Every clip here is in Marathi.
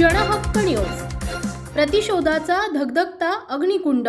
क्षणहक्क न्यूज. प्रतिशोधाचा धगधगता अग्निकुंड.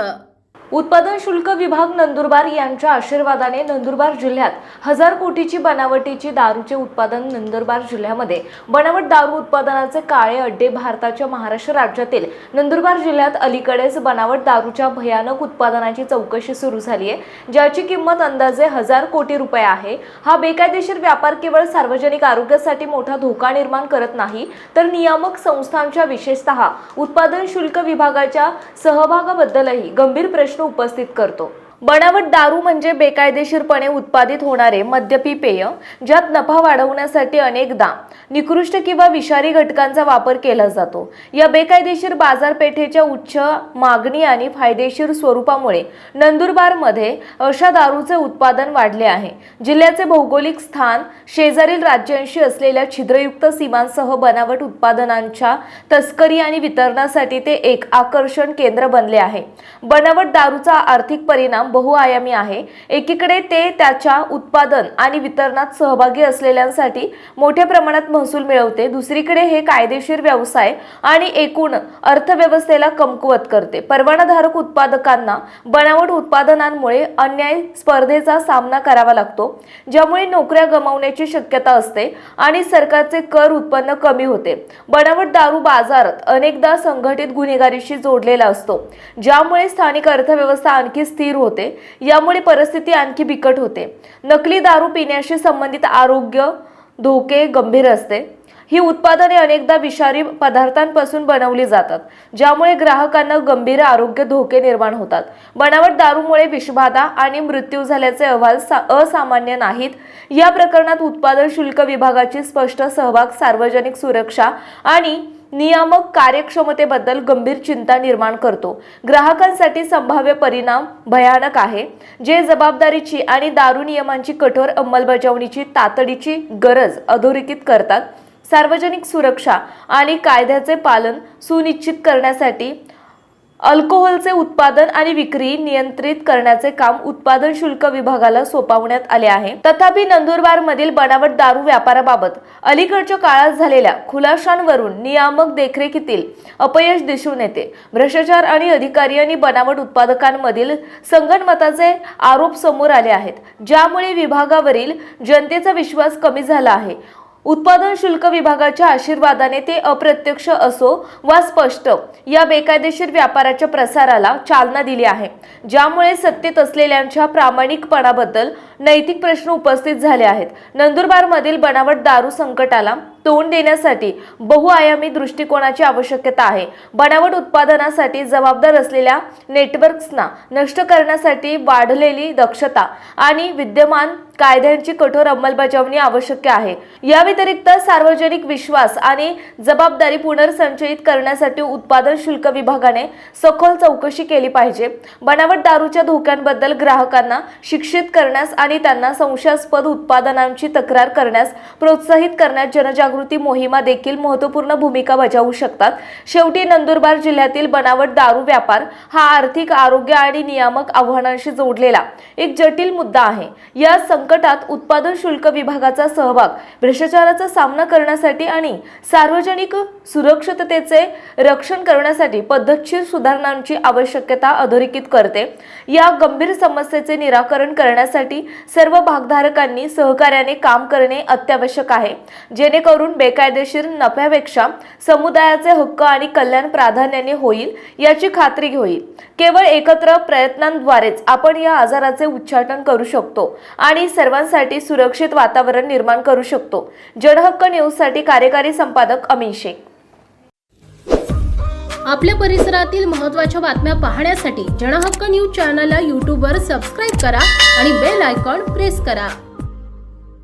उत्पादन शुल्क विभाग नंदुरबार यांच्या आशीर्वादाने नंदुरबार जिल्ह्यात हजार कोटीची बनावटीची दारूचे उत्पादन नंदुरबार जिल्ह्यामध्ये. बनावट दारू उत्पादनाचे काळे अड्डे भारताच्या महाराष्ट्र राज्यातील नंदुरबार जिल्ह्यात अलीकडेच बनावट दारूच्या भयानक उत्पादनाची चौकशी सुरू झाली आहे ज्याची किंमत अंदाजे हजार कोटी रुपये आहे. हा बेकायदेशीर व्यापार केवळ सार्वजनिक आरोग्यासाठी मोठा धोका निर्माण करत नाही तर नियामक संस्थांच्या विशेषतः उत्पादन शुल्क विभागाच्या सहभागाबद्दलही गंभीर प्रश्न उपस्थित करतो. बनावट दारू म्हणजे बेकायदेशीरपणे उत्पादित होणारे मद्यपी पेय ज्यात नफा वाढवण्यासाठी अनेकदा निकृष्ट किंवा विषारी घटकांचा वापर केला जातो. या बेकायदेशीर बाजारपेठेच्या उच्च मागणी आणि फायदेशीर स्वरूपामुळे नंदुरबारमध्ये अशा दारूचे उत्पादन वाढले आहे. जिल्ह्याचे भौगोलिक स्थान शेजारील राज्यांशी असलेल्या छिद्रयुक्त सीमांसह बनावट उत्पादनांच्या तस्करी आणि वितरणासाठी ते एक आकर्षण केंद्र बनले आहे. बनावट दारूचा आर्थिक परिणाम बहुआयामी आहे. एकीकडे ते त्याच्या उत्पादन आणि वितरणात सहभागी असलेल्यांसाठी मोठ्या प्रमाणात महसूल मिळवते. दुसरीकडे हे कायदेशीर व्यवसाय आणि एकूण अर्थव्यवस्थेला कमकुवत करते. परवानाधारक उत्पादकांना बनावट उत्पादनांमुळे अन्याय स्पर्धेचा सामना करावा लागतो ज्यामुळे नोकऱ्या गमावण्याची शक्यता असते आणि सरकारचे कर उत्पन्न कमी होते. बनावट दारू बाजारात अनेकदा संघटित गुन्हेगारीशी जोडलेला असतो ज्यामुळे स्थानिक अर्थव्यवस्था आणखी स्थिर होते. यामुळे परिस्थिती आणखी बिकट होते. नकली दारू पिण्याशी संबंधित आरोग्य धोके गंभीर असते. ही उत्पादने अनेकदा विषारी पदार्थांपासून बनवली जातात ज्यामुळे ग्राहकांना गंभीर आरोग्य धोके निर्माण होतात. बनावट दारूमुळे विषबाधा आणि मृत्यू झाल्याचे अहवाल असामान्य नाहीत. या प्रकरणात उत्पादन शुल्क विभागाची स्पष्ट सहभाग सार्वजनिक सुरक्षा आणि नियामक कार्यक्षमतेबद्दल गंभीर चिंता निर्माण करतो. ग्राहकांसाठी संभाव्य परिणाम भयानक आहे. जे जबाबदारीची आणि दारू नियमांची कठोर अंमलबजावणीची तातडीची गरज अधोरेखित करतात. सार्वजनिक सुरक्षा आणि कायद्याचे पालन सुनिश्चित करण्यासाठी अल्कोहोलचे उत्पादन आणि विक्री नियंत्रित करण्याचे काम उत्पादन शुल्क विभागाला सोपवण्यात आले आहे. तथापि नंदुरबारमधील बनावट दारू व्यापाराबाबत अलीकडच्या काळात झालेल्या खुलाशांवरून नियामक देखरेखीतील अपयश दिसून येते. भ्रष्टाचार आणि अधिकारी आणि बनावट उत्पादकांमधील संगणमताचे आरोप समोर आले आहेत. ज्यामुळे विभागावरील जनतेचा विश्वास कमी झाला आहे. उत्पादन शुल्क विभागाच्या आशीर्वादाने ते अप्रत्यक्ष असो वा स्पष्ट या बेकायदेशीर व्यापाराच्या प्रसाराला चालना दिली आहे. ज्यामुळे सत्तेत असलेल्यांच्या प्रामाणिकपणाबद्दल नैतिक प्रश्न उपस्थित झाले आहेत. नंदुरबारमधील बनावट दारू संकटाला तोंड देण्यासाठी बहुआयामी दृष्टिकोनाची आवश्यकता आहे. बनावट उत्पादनासाठी जबाबदार असलेल्या नेटवर्क्सना नष्ट करण्यासाठी वाढलेली दक्षता आणि विद्यमान कायद्यांची कठोर अंमलबजावणी आवश्यक आहे. या व्यतिरिक्त सार्वजनिक विश्वास आणि जबाबदारी पुनर्संचयित करण्यासाठी उत्पादन शुल्क विभागाने सखोल चौकशी केली पाहिजे. बनावट दारूच्या धोक्यांबद्दल ग्राहकांना शिक्षित करण्यास आणि त्यांना संशयास्पद उत्पादनांची तक्रार करण्यास प्रोत्साहित करण्यात जनजागृती मोहिमा देखील महत्त्वपूर्ण भूमिका बजावू शकतात. शेवटी नंदुरबार जिल्ह्यातील बनावट दारू व्यापार हा आर्थिक आरोग्य आणि नियामक आव्हानांशी जोडलेला एक जटिल मुद्दा आहे. या संकटात उत्पादन शुल्क विभागाचा सहभाग भ्रष्टाचाराचा सामना करण्यासाठी आणि सार्वजनिक सुरक्षिततेचे रक्षण करण्यासाठी पद्धतशीर सुधारणांची आवश्यकता अधोरेखित करते. या गंभीर समस्येचे निराकरण करण्यासाठी सर्व भागधारकांनी सहकार्याने काम करणे अत्यावश्यक आहे. जेणेकरून बेकायदेशीर नफ्यापेक्षा समुदायाचे हक्क आणि कल्याण प्राधान्याने होईल याची खात्री होईल केवळ एकत्र प्रयत्नांद्वारेच आपण या आजाराचे उच्चाटन करू शकतो आणि सर्वांसाठी सुरक्षित वातावरण निर्माण करू शकतो. जनहक्क न्यूजसाठी कार्यकारी संपादक अमित शेख. आपल्या परिसरातील महत्त्वाच्या बातम्या पाहण्यासाठी जनहक्क न्यूज चॅनलला यूट्यूबवर सबस्क्राईब करा आणि बेल आयकॉन प्रेस करा.